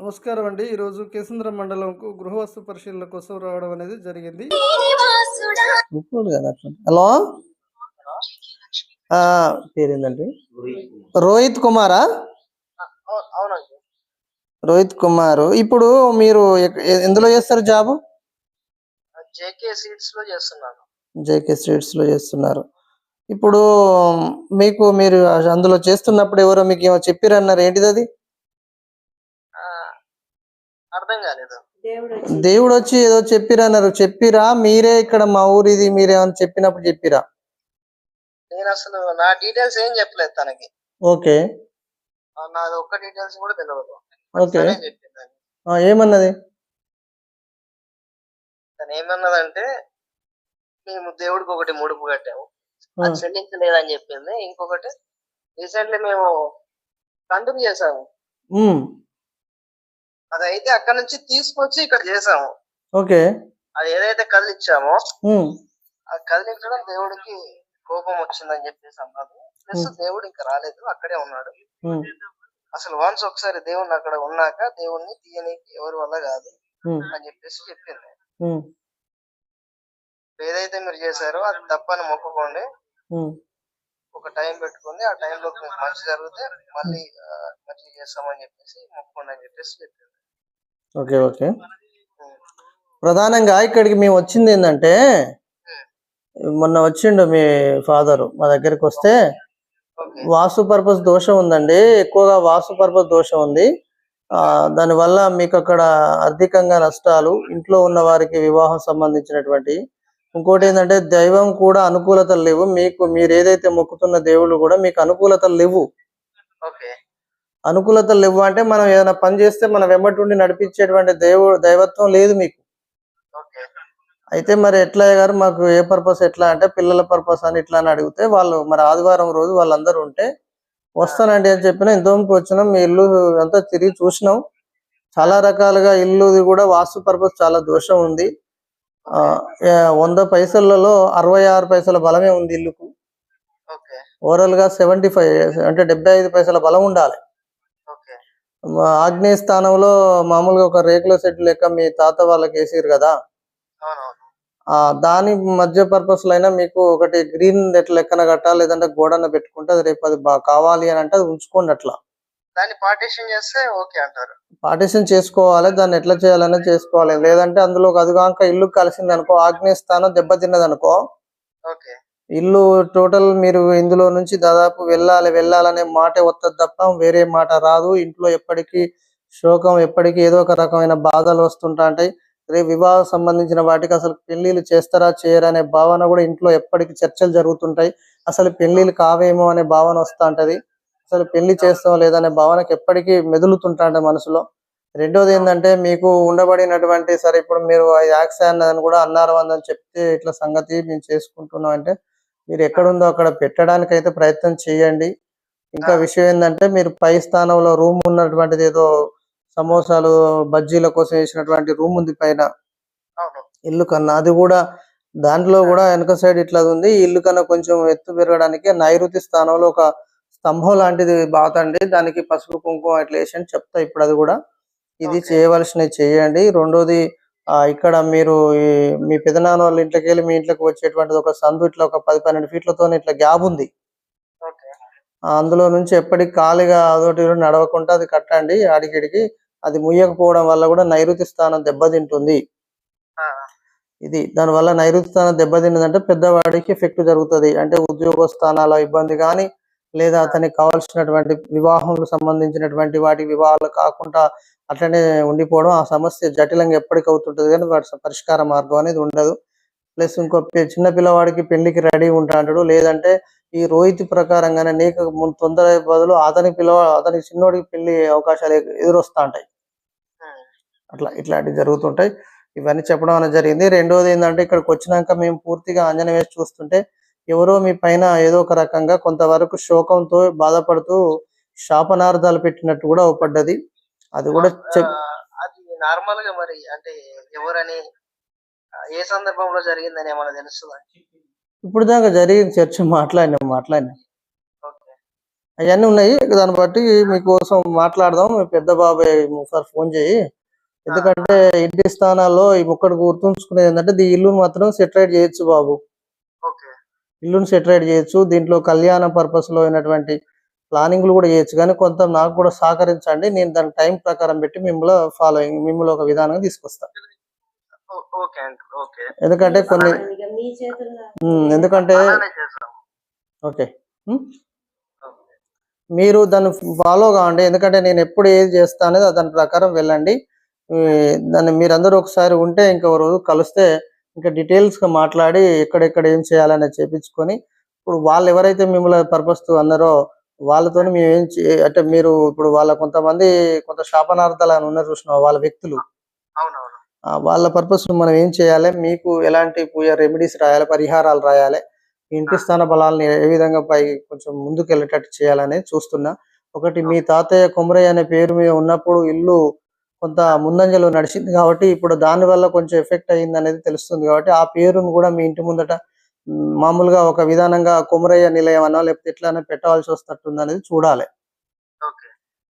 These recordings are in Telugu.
నమస్కారం అండి. ఈరోజు కేసుంద్రం మండలంకు గృహవస్తు పరిశీలన కోసం రావడం అనేది జరిగింది. హలో? ఆ, పేరేందండి? రోహిత్ కుమారా? అవునండి రోహిత్ కుమార్. ఇప్పుడు మీరు ఎందులో చేస్తారు జాబ్? జేకే సీట్స్లో చేస్తున్నాను. జేకే స్ట్రీట్స్లో చేస్తున్నారు. ఇప్పుడు మీకు మీరు అందులో చేస్తున్నప్పుడు ఎవరో మీకు ఏమో చెప్పిరన్నారు. ఏంటిది అది అర్థం కాలేదు. దేవుడు వచ్చి ఏదో చెప్పిరన్నారు చెప్పిరా మీరే ఇక్కడ మా ఊరిది మీరేమని చెప్పినప్పుడు చెప్పిరా. నేను అసలు నా డీటెయిల్స్ ఏం చెప్పలేదు తనకి. ఓకే. నాది ఒక్క డీటెయిల్స్ కూడా తెలియదు ఓకే. ఏమన్నది? తను ఏమన్నదంటే మేము దేవుడికి ఒకటి ముడుపు కట్టాము. అది చెల్లించలేదని చెప్పింది. ఇంకొకటి రీసెంట్లీ మేము కంటిన్యూ చేసాము ఉమ్, అది అయితే అక్కడ నుంచి తీసుకొచ్చి ఇక్కడ చేసాము. ఓకే. అది ఏదైతే ఉమ్, ఆ కదిలించడం దేవుడికి కోపం వచ్చిందని చెప్పేసి అన్నారు. ప్లస్ దేవుడు ఇంకా రాలేదు అక్కడే ఉన్నాడు. అసలు వన్స్ ఒకసారి దేవుడిని అక్కడ ఉన్నాక దేవుణ్ణి తీయనీకి ఎవరి వల్ల కాదు అని చెప్పేసి చెప్పింది. ఏదైతే మీరు చేశారో అది తప్పని మొక్కుకోండి. ఒక టైం పెట్టుకోండి ఆ టైంలో మీకు మంచి జరిగితే మళ్ళీ మంచి చేస్తామని చెప్పేసి మొక్కుకోండి అని చెప్పేసి చెప్పింది ఓకే ఓకే. ప్రధానంగా ఇక్కడికి మేము వచ్చింది ఏంటంటే మొన్న వచ్చిండు మీ ఫాదరు మా దగ్గరికి వస్తే వాస్తు పర్పస్ దోషం ఉందండి ఎక్కువగా వాస్తు పర్పస్ దోషం ఉంది. ఆ దానివల్ల మీకు అక్కడ ఆర్థికంగా నష్టాలు ఇంట్లో ఉన్న వారికి వివాహం సంబంధించినటువంటి ఇంకోటి ఏంటంటే దైవం కూడా అనుకూలతలు లేవు మీకు మీరు ఏదైతే మొక్కుతున్న దేవుళ్ళు కూడా మీకు అనుకూలతలు లేవు. అనుకూలతలు లేవు అంటే మనం ఏదైనా పని చేస్తే మన వెంబటి ఉండి నడిపించేటువంటి దేవుడు దైవత్వం లేదు మీకు. అయితే మరి ఎట్లా గారు మాకు ఏ పర్పస్ ఎట్లా అంటే పిల్లల పర్పస్ అని ఇట్లా అని అడిగితే వాళ్ళు మరి ఆదివారం రోజు వాళ్ళందరూ ఉంటే వస్తానండి అని చెప్పిన ఇంతవరకు వచ్చినాం. మీ ఇల్లు అంతా తిరిగి చూసినాం. చాలా రకాలుగా ఇల్లుది కూడా వాస్తు పర్పస్ చాలా దోషం ఉంది. వంద పైసలలో అరవై ఆరు పైసల బలమే ఉంది ఇల్లుకు. ఓవరాల్గా సెవెంటీ ఫైవ్ అంటే డెబ్బై ఐదు పైసల బలం ఉండాలి. ఆగ్నేయ స్థానంలో మామూలుగా ఒక రేకుల సెట్ లెక్క మీ తాత వాళ్ళకి వేసిరు కదా? దాని మధ్య పర్పస్ అయినా మీకు ఒకటి గ్రీన్ ఎట్లా లెక్కన కట్టాలి? లేదంటే గోడన పెట్టుకుంటే అది రేపు అది కావాలి అని అంటే అది ఉంచుకోండి అట్లా. దాన్ని పార్టీషన్ చేస్తే ఓకే అంటారు. పార్టిషన్ చేసుకోవాలి దాన్ని ఎట్లా చేయాలనే చేసుకోవాలి. లేదంటే అందులో అది కాక ఇల్లు కలిసింది అనుకో ఆగ్నేయ స్థానం దెబ్బతిన్నది అనుకో ఓకే. ఇల్లు టోటల్ మీరు ఇందులో నుంచి దాదాపు వెళ్ళాలి వెళ్ళాలనే మాట వస్తుంది తప్ప వేరే మాట రాదు. ఇంట్లో ఎప్పటికీ శోకం ఎప్పటికీ ఏదో ఒక రకమైన బాధలు వస్తుంటా ఉంటాయి. రేపు వివాహం సంబంధించిన వాటికి అసలు పెళ్ళిళ్ళు చేస్తారా చేయరా అనే భావన కూడా ఇంట్లో ఎప్పటికీ చర్చలు జరుగుతుంటాయి. అసలు పెళ్ళిళ్ళు కావేమో అనే భావన వస్తూ ఉంటది. అసలు పెళ్ళి చేస్తాం లేదనే భావనకి ఎప్పటికీ మెదులుతుంటా మనసులో. రెండోది ఏంటంటే మీకు ఉండబడినటువంటి సరే ఇప్పుడు మీరు యాక్స్ అన్నదని కూడా అన్నారు అందని చెప్తే ఇట్లా సంగతి మేము చేసుకుంటున్నాం అంటే మీరు ఎక్కడుందో అక్కడ పెట్టడానికి అయితే ప్రయత్నం చేయండి. ఇంకా విషయం ఏంటంటే మీరు పై స్థానంలో రూమ్ ఉన్నటువంటిది ఏదో సమోసాలు బజ్జీల కోసం వేసినటువంటి రూమ్ ఉంది పైన. ఇల్లు కన్నా అది కూడా దాంట్లో కూడా వెనక సైడ్ ఇట్లా ఉంది. ఇల్లు కన్నా కొంచెం ఎత్తు పెరగడానికి నైరుతి స్థానంలో ఒక స్తంభం లాంటిది బాతండి దానికి పసుపు కుంకుమ ఇట్లా వేసి చెప్తా ఇప్పుడు అది కూడా. ఇది. చేయవలసినవి చేయండి. రెండోది ఇక్కడ మీరు మీ పెదనాన్న వాళ్ళ ఇంట్లోకి వెళ్ళి మీ ఇంట్లోకి వచ్చేటువంటిది ఒక సందు ఇట్లా ఒక పది పన్నెండు ఫీట్లతో ఇట్లా గ్యాప్ ఉంది. అందులో నుంచి ఎప్పటికి ఖాళీగా అదొకటి నడవకుండా అది కట్టండి ఆడికిడికి అది ముయ్యకపోవడం వల్ల కూడా నైరుతి స్థానం దెబ్బతింటుంది. ఇది దానివల్ల నైరుతి స్థానం దెబ్బతిన్నదంటే పెద్దవాడికి ఎఫెక్ట్ జరుగుతుంది. అంటే ఉద్యోగ స్థానాల ఇబ్బంది కానీ లేదా అతనికి కావాల్సినటువంటి వివాహంకు సంబంధించినటువంటి వాటి వివాహాలు కాకుండా అట్లనే ఉండిపోవడం ఆ సమస్య జటిలంగా ఎప్పటికి అవుతుంటది. కానీ వాటి పరిష్కార మార్గం అనేది ఉండదు. ప్లస్ ఇంకో చిన్న పిల్లవాడికి పెళ్ళికి రెడీ ఉంటాడు లేదంటే ఈ రోహిత్ ప్రకారంగానే నీకు తొందర బదులు అతని పిల్లవ అతని చిన్నోడికి పెళ్ళి అవకాశాలు ఎదురొస్తా ఉంటాయి. అట్లా ఇట్లాంటివి జరుగుతుంటాయి. ఇవన్నీ చెప్పడం అనేది జరిగింది. రెండోది ఏంటంటే ఇక్కడికి వచ్చినాక మేము పూర్తిగా వేసి చూస్తుంటే ఎవరో మీ పైన ఏదో ఒక రకంగా కొంతవరకు శోకంతో బాధపడుతూ శాపనార్థాలు పెట్టినట్టు కూడా పడ్డది అది కూడా అది నార్మల్గా మరి అంటే ఎవరని ఏ సందర్భంలో జరిగిందని ఏమైనా తెలుస్తుందా? ఇప్పుడు దాకా జరిగిన చర్చ మాట్లాడినాం మాట్లాడినాం. అవన్నీ ఉన్నాయి దాన్ని బట్టి మీకోసం మాట్లాడదాం. మీ పెద్ద బాబాయ్ ఒకసారి ఫోన్ చేయి. ఎందుకంటే ఇంటి స్థానాల్లో ఈ ముక్కడు గుర్తుంచుకునేది ఏంటంటే ఈ ఇల్లు మాత్రం సెటరేట్ చేయొచ్చు బాబు. ఇల్లుని సెటరేట్ చేయొచ్చు. దీంట్లో కళ్యాణ పర్పస్లో అయినటువంటి ప్లానింగ్లు కూడా చేయొచ్చు. కానీ కొంత నాకు కూడా సహకరించండి. నేను దాని టైం ప్రకారం పెట్టి మిమ్మల్ని ఫాలోయింగ్ మిమ్మల్ని ఒక విధానంగా తీసుకొస్తా. ఓ- ఓకే అంకుల్ ఓకే. ఎందుకంటే కొన్ని ఎందుకంటే ఓకే. మీరు దాన్ని ఫాలో కావండి. ఎందుకంటే నేను ఎప్పుడు ఏది చేస్తా అనేది దాని ప్రకారం వెళ్ళండి. దాన్ని మీరందరూ ఒకసారి ఉంటే ఇంకా రోజు కలిస్తే ఇంకా డీటెయిల్స్గా మాట్లాడి ఎక్కడెక్కడ ఏం చేయాలనేది చేపించుకొని ఇప్పుడు వాళ్ళు ఎవరైతే మిమ్మల్ని పర్పస్ అన్నారో వాళ్ళతో మేము ఏం అంటే మీరు ఇప్పుడు వాళ్ళ కొంతమంది కొంత శాపనార్థాలు అని ఉన్నారు చూసిన వాళ్ళ వ్యక్తులు. వాళ్ళ పర్పస్ మనం ఏం చేయాలి? మీకు ఎలాంటి పూజ రెమెడీస్ రాయాలి? పరిహారాలు రాయాలి? ఇంటి స్థాన బలాలని ఏ విధంగా పై కొంచెం ముందుకు వెళ్ళేటట్టు చేయాలనేది చూస్తున్నా. ఒకటి మీ తాతయ్య కొమరయ్య అనే పేరు మీద ఉన్నప్పుడు ఇల్లు కొంత ముందంజలో నడిచింది కాబట్టి ఇప్పుడు దాని వల్ల కొంచెం ఎఫెక్ట్ అయ్యింది అనేది తెలుస్తుంది కాబట్టి ఆ పేరును కూడా మీ ఇంటి ముందట మామూలుగా ఒక విధానంగా కొమరయ్య నిలయం అన్నా లేకపోతే ఎట్లానే పెట్టాల్సి వస్తట్టుంది అనేది చూడాలి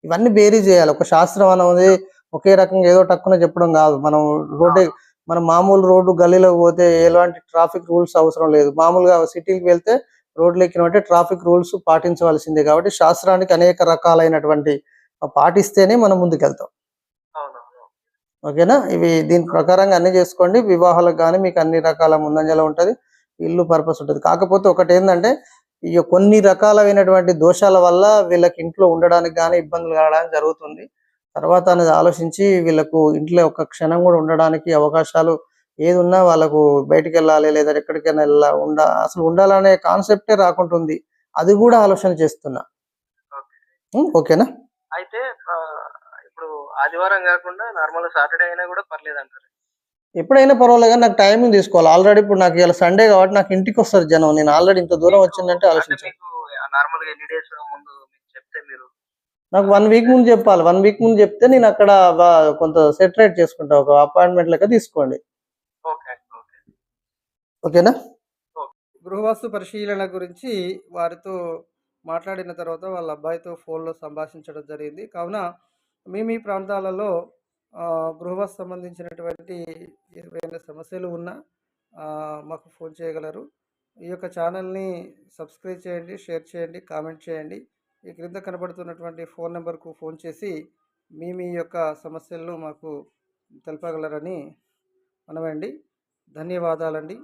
ఇవన్నీ బేరీ చేయాలి. ఒక శాస్త్రం అనేది ఒకే రకంగా ఏదో టక్కున చెప్పడం కాదు. మనం రోడ్డు మనం మామూలు రోడ్డు గల్లీలోకి పోతే ఎలాంటి ట్రాఫిక్ రూల్స్ అవసరం లేదు. మామూలుగా సిటీకి వెళ్తే రోడ్లు ఎక్కినట్టే ట్రాఫిక్ రూల్స్ పాటించవలసిందే కాబట్టి శాస్త్రానికి అనేక రకాలైనటువంటి పాటిస్తేనే మనం ముందుకెళ్తాం. ఓకేనా? ఇవి దీని ప్రకారంగా అన్ని చేసుకోండి. వివాహాలకు కానీ మీకు అన్ని రకాల ముందంజలో ఉంటది. ఇల్లు పర్పస్ ఉంటది. కాకపోతే ఒకటి ఏంటంటే ఈ కొన్ని రకాలైనటువంటి దోషాల వల్ల వీళ్ళకి ఇంట్లో ఉండడానికి కానీ ఇబ్బందులు కావడానికి జరుగుతుంది. తర్వాత అనేది ఆలోచించి వీళ్ళకు ఇంట్లో ఒక క్షణం కూడా ఉండడానికి అవకాశాలు ఏది ఉన్నా వాళ్ళకు బయటికి వెళ్ళాలి లేదా ఎక్కడికైనా వెళ్ళా ఉండ అసలు ఉండాలనే కాన్సెప్టే రాకుంటుంది. అది కూడా ఆలోచన చేస్తున్నా. ఓకేనా? అయితే ఆదివారం కాకుండా నార్మల్ సాటర్డే అయినా కూడా పర్లేదు అంటారు ఎప్పుడైనా పర్వాలేదు కానీ నాకు టైం తీసుకోవాలి. ఆల్రెడీ ఇప్పుడు నాకు ఇలా సండే కాబట్టి నాకు ఇంటికి వస్తారు జనం. నేను ఆల్రెడీ ఇంత దూరం వచ్చిందంటే ఆలోచించాను. నార్మల్గా ఎన్ని డేస్ ముందు చెప్తే మీరు నాకు వన్ వీక్ ముందు చెప్పాలి. వన్ వీక్ ముందు చెప్తే నేను అక్కడ కొంత సెటరేట్ చేసుకుంటా. ఒక అపాయింట్మెంట్ లెక్క తీసుకోండి. Okay okay. ఓకేనా? గృహవాస్తు పరిశీలన గురించి వారితో మాట్లాడిన తర్వాత వాళ్ళ అబ్బాయితో ఫోన్లో సంభాషించడం జరిగింది. కావున మీ మీ ప్రాంతాలలో గృహవాస సంబంధించినటువంటి ఏవైనా సమస్యలు ఉన్నా మాకు ఫోన్ చేయగలరు. ఈ యొక్క ఛానల్ని సబ్స్క్రైబ్ చేయండి షేర్ చేయండి కామెంట్ చేయండి. ఈ క్రింద కనబడుతున్నటువంటి ఫోన్ నెంబర్కు ఫోన్ చేసి మీ మీ యొక్క సమస్యలను మాకు తెలపగలరని మనమండి. ధన్యవాదాలండి.